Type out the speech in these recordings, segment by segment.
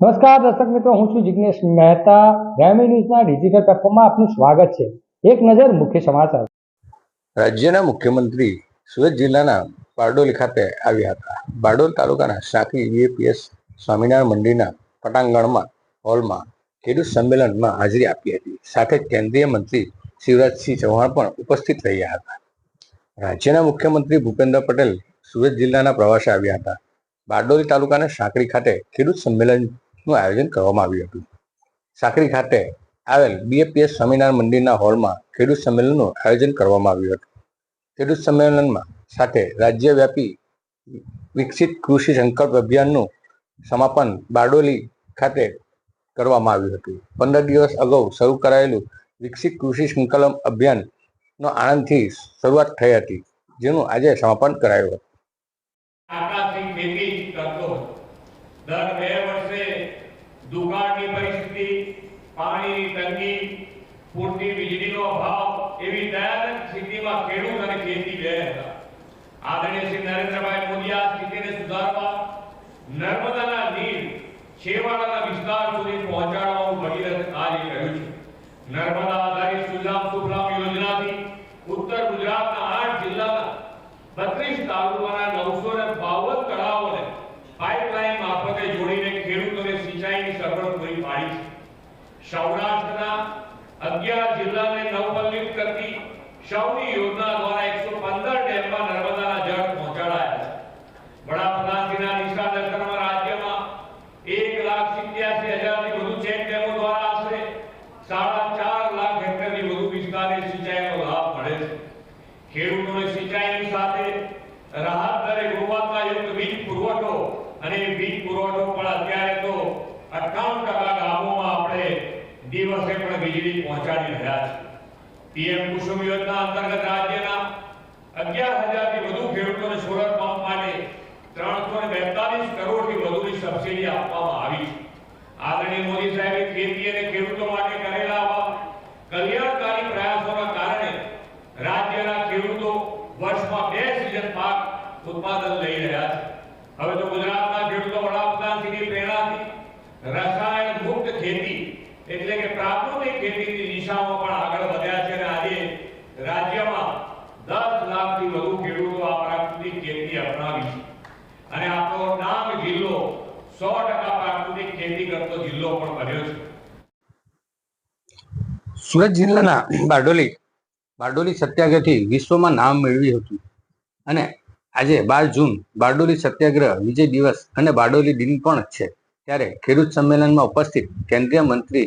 નમસ્કાર, દર્શક મિત્રો, હું છું જિજ્ઞેશ મહેતા. ગ્રામી ન્યૂઝના ડિજિટલ પ્લેટફોર્મમાં આપનું સ્વાગત છે. એક નજર મુખ્ય સમાચાર. રાજ્યના મુખ્યમંત્રી સુરત જિલ્લાના બારડોલી ખાતે આવ્યા હતા. બારડોલ તાલુકાના સાંકરી વીએપીએસ સ્વામિનારાયણ મંદિરના પટાંગણમાં, હોલમાં ખેડૂત સંમેલનમાં હાજરી આપી હતી. સાથે કેન્દ્રીય મંત્રી શિવરાજસિંહ ચૌહાણ પણ ઉપસ્થિત રહ્યા હતા. રાજ્યના મુખ્યમંત્રી ભૂપેન્દ્ર પટેલ સુરત જિલ્લાના પ્રવાસે આવ્યા હતા. બારડોલી તાલુકાના સાંકળી ખાતે ખેડૂત સંમેલનનું આયોજન કરવામાં આવ્યું હતું. સાકરી ખાતે આવેલ બીએપીએસ સ્વામિનારાયણ મંદિરના હોલમાં ખેડૂત સંમેલનનું આયોજન કરવામાં આવ્યું હતું. ખેડૂત સંમેલનમાં સાથે રાજ્યવ્યાપી વિકસિત કૃષિ સંકલ્પ અભિયાનનું સમાપન બારડોલી ખાતે કરવામાં આવ્યું હતું. પંદર દિવસ અગાઉ શરૂ કરાયેલું વિકસિત કૃષિ સંકલન અભિયાનનો આણંદથી શરૂઆત થઈ હતી, જેનું આજે સમાપન કરાયું હતું આકાશી ખેતી કરતો હતો દર બે વર્ષે દુકાળની પરિસ્થિતિ પાણીની તંગી પૂરતી વીજળીનો અભાવ એવી દયાનક સ્થિતિમાં ખેડૂત અને ખેતી બે હતા. આદરણીય શ્રી નરેન્દ્રભાઈ મોદી આ સ્થિતિને સુધારવા નર્મદાના નીર, છેવાડાના વિસ્તાર સુધી પહોંચાડવાનું ભગીરથ કાર્ય કર્યું છે. નર્મદા આધારિત સુજલામ સુફલામ યોજનાથી ઉત્તર ગુજરાતના આઠ જિલ્લાના બત્રીસ તાલુકાના નવસો ને બાવન તળાવોને પાઇપલાઇન મારફતે જોડીને ખેડૂતોને સિંચાઈની સગવડ પૂરી પાડી છે. સૌરાષ્ટ્રના અગિયાર જિલ્લાને નવપલ્લિત કરતી સૌની યોજના દ્વારા એકસો પંદર ડેમમાં નર્મદાના જળ પહોંચાડાયા છે. વડાપ્રધાનશ્રીના દિશાદર્શનમાં રાજ્યમાં એક લાખ સિત્યાસી હજારથી વધુ ચેક ડેમો દ્વારા આશરે સાડા ચાર લાખ હેક્ટરથી વધુ વિસ્તારે સિંચાઈનો લાભ મળે છે. ખેડૂતોને સિંચાઈની સાથે રાહત દરે ગુણવત્તાયુક્ત વીજ પુરવઠો અને વીજ પુરવઠો પણ અત્યારે તો 58% ટકા દિવસે પણ વીજળી પહોંચાડી રહ્યા છે. પીએમ કુસુમ યોજના અંતર્ગત રાજ્યના અગિયાર હજારથી વધુ ખેડૂતોને સોલર પંપ માટે ત્રણસો ને બેતાલીસ કરોડથી વધુની સબસિડી આપવામાં આવી છે. આદરણીય મોદી સાહેબે ખેતી અને ખેડૂતો માટે કરેલા આવા કલ્યાણકારી પ્રયાસોના કારણે રાજ્યના ખેડૂતો વર્ષમાં બે સિઝન પાક ઉત્પાદન લઈ રહ્યા છે. હવે તો ગુજરાતના ખેડૂતો વડાપ્રધાનશ્રીની પ્રેરણાથી પ્રાકૃતિક ખેતીની દિશામાં પણ આગળ વધ્યા છે અને આજે રાજ્યમાં દસ લાખથી વધુ ખેડૂતો આ પ્રાકૃતિક ખેતી અપનાવી છે. અને આપણો ડાંગ જિલ્લો સો ટકા પ્રાકૃતિક ખેતી કરતો જિલ્લો પણ બન્યો છે. સુરત જિલ્લાના બારડોલી બારડોલી સત્યાગ્રહથી વિશ્વમાં નામ મેળવ્યું હતું. અને આજે બાર જૂન, બારડોલી સત્યાગ્રહ વિજય દિવસ અને બારડોલી દિન પણ છે. ત્યારે ખેડૂત સંમેલનમાં ઉપસ્થિત કેન્દ્રીય મંત્રી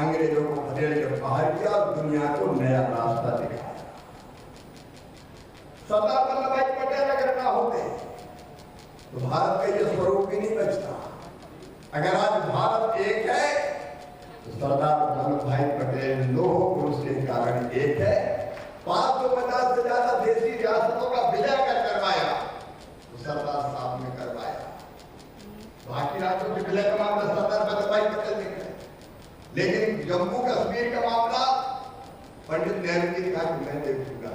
अंग्रेज़ों को खदेड़ के, बाहर किया और दुनिया को नया रास्ता दिखाया सरदार वल्लभ भाई पटेल अगर ना होते तो भारत का यह स्वरूप भी नहीं बचता। अगर आज भारत एक है तो सरदार वल्लभ भाई पटेल लोह पुरुष के कारण एक है। पाँच सौ पचास से ज़्यादा देशी रियासतों का विलय कर करवाया तो सरदार साहब ने करवाया बाकी राज्यों के विलय का मामला सरदार वल्लभ भाई पटेल ने किया लेकिन जम्मू कश्मीर का मामला पंडित नेहरू जी ने कहा कि मैं देखूंगा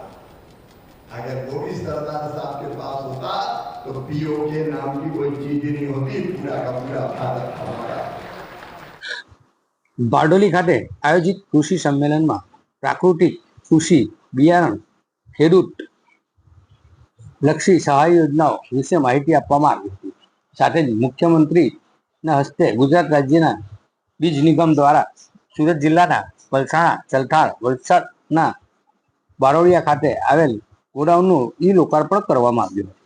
अगर वो भी सरदार साहब के पास होता तो पीओ के नाम की कोई चीज ही नहीं होती पूरा का पूरा भारत हमारा બારડોલી ખાતે આયોજિત કૃષિ સંમેલનમાં પ્રાકૃતિક કૃષિ બિયારણ ખેડૂત લક્ષી સહાય યોજનાઓ વિશે માહિતી આપવામાં આવી હતી સાથે જ મુખ્યમંત્રીના હસ્તે ગુજરાત રાજ્યના બીજ નિગમ દ્વારા સુરત જિલ્લાના પલસાણા ચલથાણ વલસાડના બારોડિયા ખાતે આવેલ ગોડાઉનનું ઈ લોકાર્પણ કરવામાં આવ્યું હતું.